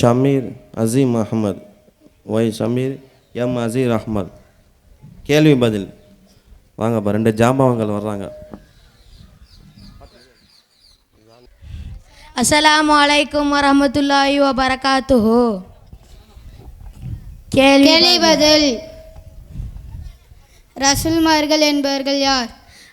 Sameer Azeem Ahmed. Y Shameer M Azeer Ahmed. கேள்வி பதில். வாங்கப்பா ரெண்டு ஜாம்பவங்கள் வர்றாங்க. அஸ்ஸலாமு அலைக்கும் வரஹ்மத்துல்லாஹி வபரகாத்துஹு. கேள்வி பதில். ரசூல்மார்கள் என்பவர்கள் யார்?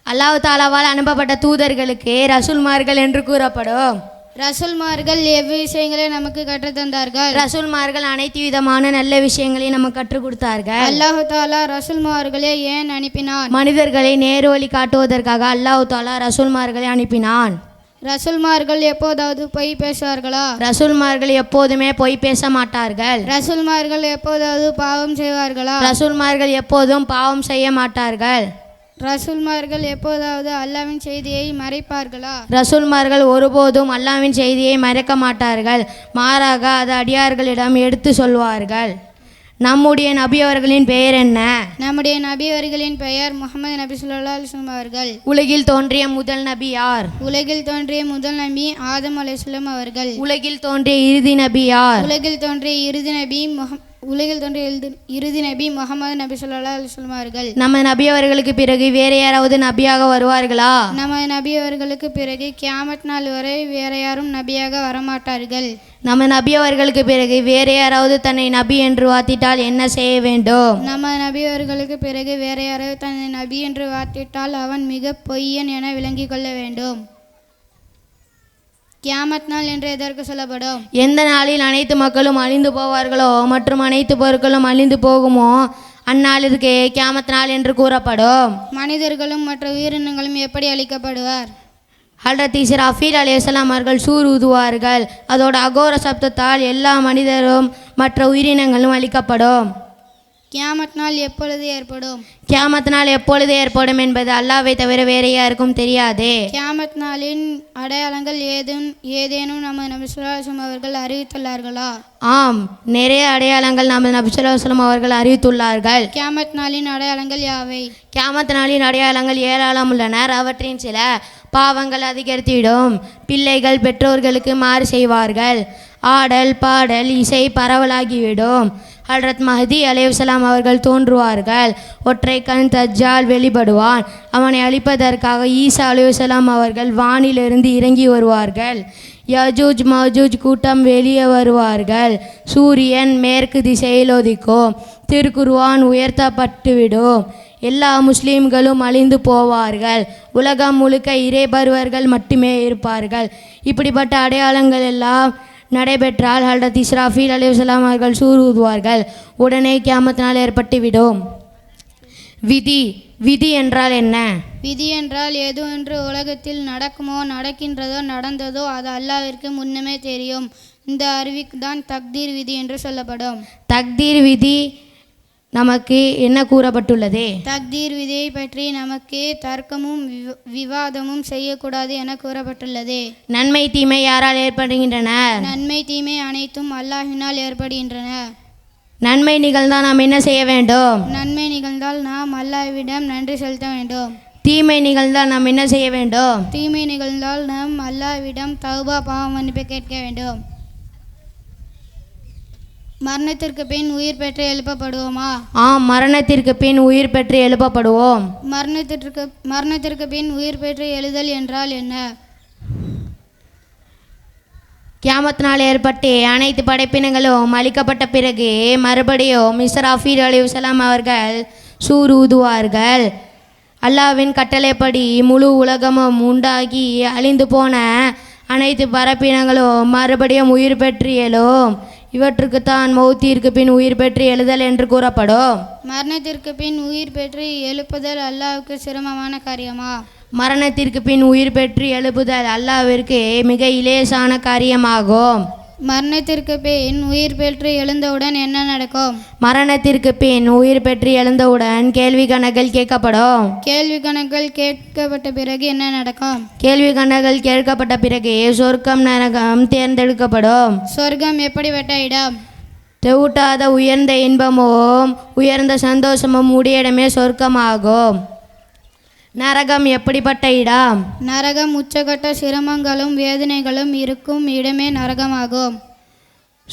அல்லாஹ் தாலாவால் அனுப்பப்பட்ட தூதர்களுக்கு ரசூல்மார்கள் என்று கூறப்படும். ரசூல்மார்கள் எவ்விஷயங்களை நமக்கு கற்றுத் தந்தார்கள்? ரசூல்மார்கள் அனைத்து விதமான நல்ல விஷயங்களையும் நமக்கு கற்றுக் கொடுத்தார்கள். அல்லாஹு தாலா ரசூல்மார்களை ஏன் அனுப்பினான்? மனிதர்களை நேரு வழி காட்டுவதற்காக அல்லாஹ் தாலா ரசூல்மார்களை அனுப்பினான். ரசூல்மார்கள் எப்போதாவது பொய் பேசுவார்களா? ரசூல்மார்கள் எப்போதுமே பொய் பேச மாட்டார்கள். ரசூல்மார்கள் எப்போதாவது பாவம் செய்வார்களா? ரசூல்மார்கள் எப்போதும் பாவம் செய்ய மாட்டார்கள். ரசூல்மார்கள் எப்போதாவது அல்லாவின் செய்தியை மறைப்பார்களா? ரசூல்மார்கள் ஒருபோதும் அல்லாவின் செய்தியை மறைக்க மாட்டார்கள். மாறாக அது அடியார்களிடம் எடுத்து சொல்வார்கள். நம்முடைய நபி அவர்களின் பெயர் என்ன? நம்முடைய நபி அவர்களின் பெயர் முகமது நபி சொல்லா அவர்கள். உலகில் தோன்றிய முதல் நபி யார்? உலகில் தோன்றிய முதல் நபி ஆதம் அலைஹிஸ்ஸலாம் அவர்கள். உலகில் தோன்றிய இறுதி நபி யார்? உலகில் தோன்றிய இறுதி நபி முகம் உலகில் தோன்றிய இறுதி- இறுதி நபி முகமது நபி சொல்லா அலிஸ்லாம் அவர்கள். நம்ம நபி அவர்களுக்கு பிறகு வேறு யாராவது நபியாக வருவார்களா? நம்ம நபி அவர்களுக்கு பிறகு கியாமத் நாள் வரை வேற யாரும் நபியாக வரமாட்டார்கள். நம்ம நபி அவர்களுக்கு பிறகு வேறு யாராவது தன்னை நபி என்று வாத்திட்டால் என்ன செய்ய வேண்டும்? நம்ம நபி அவர்களுக்கு பிறகு வேற யாராவது தன்னை நபி என்று வார்த்திட்டால் அவன் மிக பொய்யன் என விளங்கிக் கொள்ள வேண்டும். கியாமத் நாள் என்று எதற்கு சொல்லப்படும்? எந்த நாளில் அனைத்து மக்களும் அழிந்து போவார்களோ மற்றும் அனைத்து பொருட்களும் அழிந்து போகுமோ அந்நாளிற்கு கியாமத் நாள் என்று கூறப்படும். மனிதர்களும் மற்ற உயிரினங்களும் எப்படி அழிக்கப்படுவார்? ஹல்ரத் இஸ்ராஃபீல் அலையாம் அவர்கள் சூர் ஊதுவார்கள். அதோட அகோர சப்தத்தால் எல்லா மனிதரும் மற்ற உயிரினங்களும் அழிக்கப்படும். கியாமத் நாள் எப்பொழுது ஏற்படும்? கியாமத் நாள் எப்பொழுது ஏற்படும் என்பது அல்லாவை தவிர வேறு யாருக்கும் தெரியாதே. கியாமத் நாளின் அடையாளங்கள் ஏதும் ஏதேனும் நம்ம நபி சுல்லாசம் அவர்கள் அறிவித்துள்ளார்களா? ஆம் நிறைய அடையாளங்கள் நமது நபிசுல்லாஸ்லம் அவர்கள் அறிவித்துள்ளார்கள். கியாமத் நாளின் அடையாளங்கள் யாவை? கியாமத் நாளின் அடையாளங்கள் ஏராளம் உள்ளனர். அவற்றின் சில பாவங்கள் அதிகரித்திடும். பிள்ளைகள் பெற்றோர்களுக்கு மாறு செய்வார்கள். ஆடல் பாடல் இசை பரவலாகிவிடும். ஹல்ரத் மஹதி அலேவுசலாம் அவர்கள் தோன்றுவார்கள். ஒற்றை கண் தஜ்ஜால் வெளிப்படுவான். அவனை அழிப்பதற்காக ஈசா அலேவுசலாம் அவர்கள் வானிலிருந்து இறங்கி வருவார்கள். யஜூஜ் மஜூஜ் கூட்டம் வெளியே வருவார்கள். சூரியன் மேற்கு திசையில் ஒதிக்கும் திருக்குருவான் உயர்த்தப்பட்டுவிடும் எல்லா முஸ்லீம்களும் அழிந்து போவார்கள். உலகம் முழுக்க இறைபருவர்கள் மட்டுமே இருப்பார்கள். இப்படிப்பட்ட அடையாளங்கள் எல்லாம் நடைபெற்றால் ஹல்ரத் இஸ்ராஃபீல் அலையுசலாம் அவர்கள் சூர் ஊதுவார்கள் உடனே நாள் ஏற்பட்டுவிடும். விதி விதி என்றால் என்ன? விதி என்றால் எது ஒன்று உலகத்தில் நடக்குமோ நடக்கின்றதோ நடந்ததோ அது அல்லாவிற்கு முன்னமே தெரியும். இந்த அறிவிக்கு தான் தக்தீர் விதி என்று சொல்லப்படும். தக்தீர் விதி நமக்கு என்ன கூறப்பட்டுள்ளது? தக்தீர் விதியை பற்றி நமக்கு தர்க்கமும் விவ- விவாதமும் செய்யக்கூடாது என கூறப்பட்டுள்ளது. நன்மை தீமை யாரால் ஏற்படுகின்றன? நன்மை தீமை அனைத்தும் அல்லாஹினால் ஏற்படுகின்றன. நன்மை நிகழ்ந்தால் நாம் என்ன செய்ய வேண்டும்? நன்மை நிகழ்ந்தால் நாம் அல்லாஹ்விடம் நன்றி செலுத்த வேண்டும். தீமை நிகழ்ந்தால் நாம் என்ன செய்ய வேண்டும்? தீமை நிகழ்ந்தால் நாம் அல்லாஹ்விடம் தௌபா பாவ மன்னிப்பு கேட்க வேண்டும். மரணத்திற்கு பின் உயிர் பெற்று எழுப்பப்படுவோமா? ஆம் மரணத்திற்கு பின் உயிர் பெற்று எழுப்பப்படுவோம். மரணத்திற்கு மரணத்திற்கு பின் உயிர் பெற்று எழுதல் என்றால் என்ன? கியாமத் நாள் ஏற்பட்டு அனைத்து படைப்பினங்களும் அளிக்கப்பட்ட பிறகு மறுபடியும் இஸ்ராஃபீர் அலிவசலாம் அவர்கள் சூர் ஊதுவார்கள் அல்லாவின் கட்டளைப்படி முழு உலகமும் உண்டாகி அழிந்து போன அனைத்து பரப்பினங்களும் மறுபடியும் உயிர் பெற்று எழும். இவற்றுக்குத்தான் மௌத்திற்கு பின் உயிர் பெற்று எழுதல் என்று கூறப்படும் மரணத்திற்கு பின் உயிர் பெற்று எழுப்புதல் அல்லாஹ்வுக்கு சிரமமான காரியமா? மரணத்திற்கு பின் உயிர் பெற்று எழுப்புதல் அல்லாவிற்கு மிக இலேசான காரியமாகும். மரணத்திற்கு பின் உயிர் பெற்று எழுந்தவுடன் என்ன நடக்கும்? மரணத்திற்கு பின் உயிர் பெற்று எழுந்தவுடன் கேள்வி கணக்கில் கேட்கப்படும். கேள்வி கணக்குகள் கேட்கப்பட்ட பிறகு என்ன நடக்கும்? கேள்வி கணக்குகள் கேட்கப்பட்ட பிறகு சொர்க்கம் நரகம் தேர்ந்தெடுக்கப்படும். சொர்க்கம் எப்படிப்பட்ட இடம்? தெவுட்டாத உயர்ந்த இன்பமும் உயர்ந்த சந்தோஷமும் உடைய இடமே சொர்க்கமாகும். நரகம் எப்படிப்பட்ட இடம்? நரகம் உச்சகட்ட சிரமங்களும் வேதனைகளும் இருக்கும் இடமே நரகமாகும்.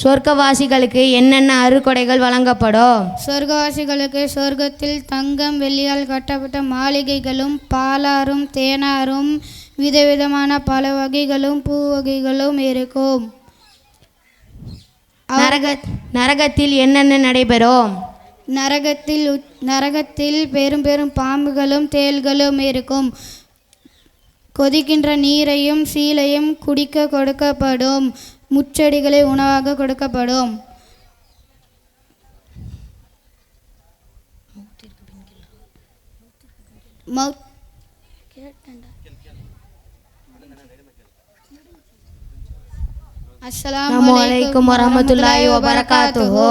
சொர்க்கவாசிகளுக்கு என்னென்ன அருக்கொடைகள் வழங்கப்படும்? சொர்க்கவாசிகளுக்கு சொர்க்கத்தில் தங்கம் வெள்ளியால் கட்டப்பட்ட மாளிகைகளும் பாலாரும் தேனாரும் விதவிதமான பல வகைகளும் பூ வகைகளும் இருக்கும். நரக நரகத்தில் என்னென்ன நடைபெறும்? நரகத்தில் நரகத்தில் பெரும் பெரும் பாம்புகளும் தேள்களும் இருக்கும். கொதிக்கின்ற நீரையும் சீலையும் குடிக்க கொடுக்கப்படும். முச்செடிகளை உணவாக கொடுக்கப்படும். மௌத் அஸ்ஸலாமு அஸ்ஸலாமு அலைக்கும் வரஹ்மத்துல்லாஹி வபரகாத்துஹு.